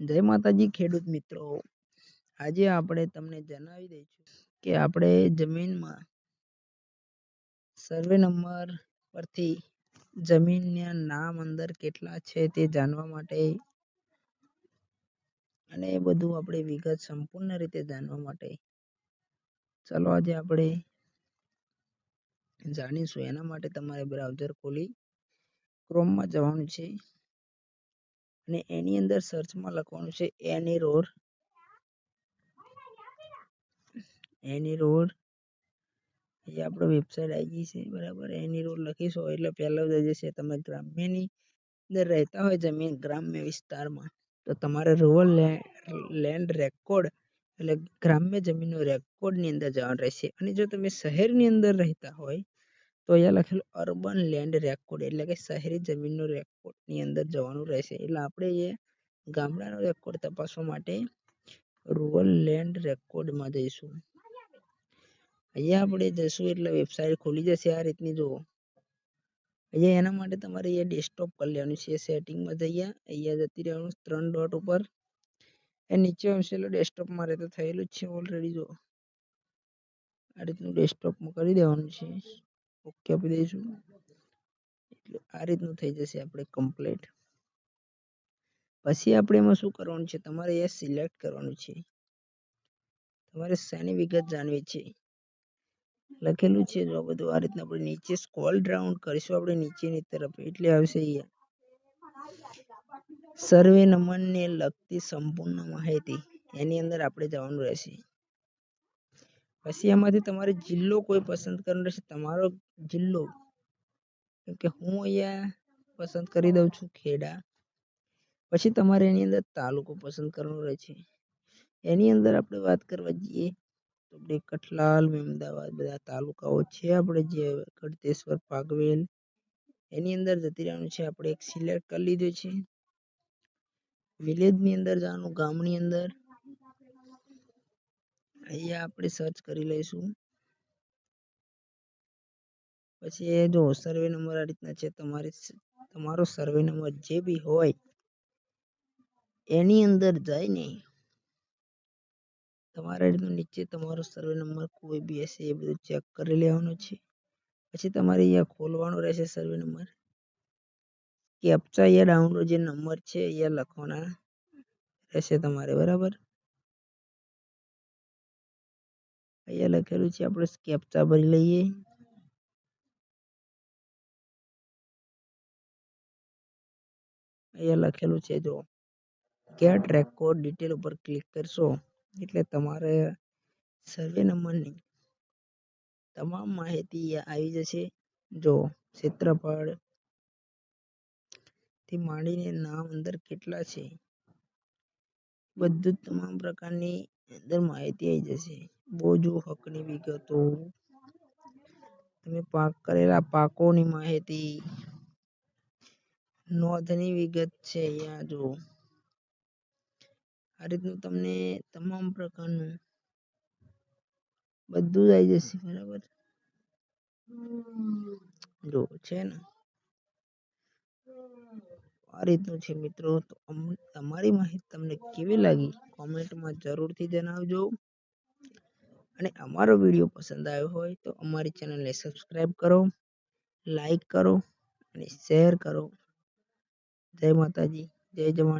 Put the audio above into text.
જય માતાજી, ખેડૂત મિત્રો. આજે આપણે તમને જણાવી દઈશું કે આપણે જમીનમાં સર્વે નંબર પરથી જમીનના નામ અંદર કેટલા છે તે જાણવા માટે અને એ બધું આપણે વિગત સંપૂર્ણ રીતે જાણવા માટે. ચાલો આજે આપણે જાણીશું એના માટે તમારે બ્રાઉઝર ખોલી ક્રોમમાં જવાનું છે. અને એની અંદર સર્ચમાં લખવાનું છે એની રોડ એની રોડ એ આપણો વેબસાઇટ આવી ગઈ છે, બરાબર. એની રોડ લખીશો, એટલે પહેલા જ જશે તમે ગ્રામ્યની અંદર રહેતા હોય જમીન, ગ્રામ્ય વિસ્તારમાં, તો તમારે રૂરલ લેન્ડ રેકોર્ડ એટલે ગ્રામ્ય જમીનનો રેકોર્ડની અંદર જવાનું રહેશે. અને જો તમે શહેરની અંદર રહેતા હોય તો અહીંયા લખેલું અર્બન લેન્ડ રેકોર્ડ એટલે કે શહેરી જમીનનો રેકોર્ડની અંદર જવાનું રહેશે. એટલે આપણે એ ગામડાનો રેકોર્ડ તપાસવા માટે રૂરલ લેન્ડ રેકોર્ડમાં જઈશું. અહીંયા આપણે જઈશું એટલે વેબસાઇટ ખુલી જશે આ રીતની, જુઓ. અહીંયા એના માટે તમારે અહીંયા ડેસ્કટોપ કરી લેવાનું છે. સેટિંગમાં જઈએ, અહીંયા જતી રહેવાનું ત્રણ ડોટ ઉપર. એ નીચે આવશે એટલે ડેસ્કટોપ મારે તો થયેલું જ છે ઓલરેડી જો આ રીતનું ડેસ્કટોપમાં કરી દેવાનું છે. ઓકે આપી દઈશું. એટલે આ રીતનું થઈ જશે આપણે complete પછી આપણે એમાં શું કરવાનું છે? તમારે એ સિલેક્ટ કરવાનું છે. તમારે શાની વિગત જાણવી છે? લખેલું છે જો બધું આ રીતના આપણે નીચે સ્કોલ ડાઉન કરીશું આપણે નીચેની તરફ. એટલે આવશે અહીંયા. સર્વે નંબરને લગતી સંપૂર્ણ માહિતી. એની અંદર આપણે જવાનું રહેશે. પછી એમાંથી તમારે જિલ્લો કોઈ પસંદ કરવાનો રહેશે, તમારો જિલ્લો. કે હું અહીંયા પસંદ કરી દઉં છું ખેડા. પછી તમારે એની અંદર તાલુકો પસંદ કરવાનો રહે છે. એની અંદર આપણે વાત કરવા જઈએ તો આપણે કઠલાલ મહેમદાવાદ બધા તાલુકાઓ છે આપણે જે ગળતેશ્વર પાગવેલ એની અંદર જતી રહેવાનું છે, આપણે એક સિલેક્ટ કરી લીધું છે. વિલેજની અંદર જવાનું ગામની અંદર. અહીંયા આપણે સર્ચ કરી લઈશું. પછી જો સર્વે નંબર આ રીતના છે, તમારે તમારો સર્વે નંબર જે બી હોય, એની અંદર જઈને તમારે નીચે તમારો સર્વે નંબર કોઈ બી હશે એ બધું ચેક કરી લેવાનું છે. પછી તમારે અહીંયા ખોલવાનો રહેશે સર્વે નંબર કેપ્ચા અહીંયા ડાઉનલોડ જે નંબર છે, અહીંયા લખવાના રહેશે તમારે, બરાબર? અહીંયા લખેલું છે. આપણે કેપ્ચા ભરી લઈએ. અહીંયા લખેલું છે. જો ગેટ રેકોર્ડ ડિટેલ ઉપર ક્લિક કરશો, એટલે તમારે સર્વે નંબરની તમામ માહિતી આવી જશે. જો ક્ષેત્રફળથી માંડીને નામ અંદર કેટલા છે. બધું તમામ પ્રકારની અંદર માહિતી આવી જશે. બોજો, હકની વિગતો. તમે પાક કરેલા પાકોની માહિતી. નોંધની વિગત છે અહીંયા જો. આ રીતનું તમને તમામ પ્રકારનું બધું જ આવી જશે, બરાબર? જો, છે ને? આ રીતનું છે મિત્રો. તો અમારી માહિતી તમને કેવી લાગી? કોમેન્ટમાં જરૂરથી જણાવજો. અને અમારો વીડિયો પસંદ આવ્યો હોય તો અમારી ચેનલને સબસ્ક્રાઈબ કરો, લાઈક કરો અને શેર કરો. જય માતાજી, જય જવાન.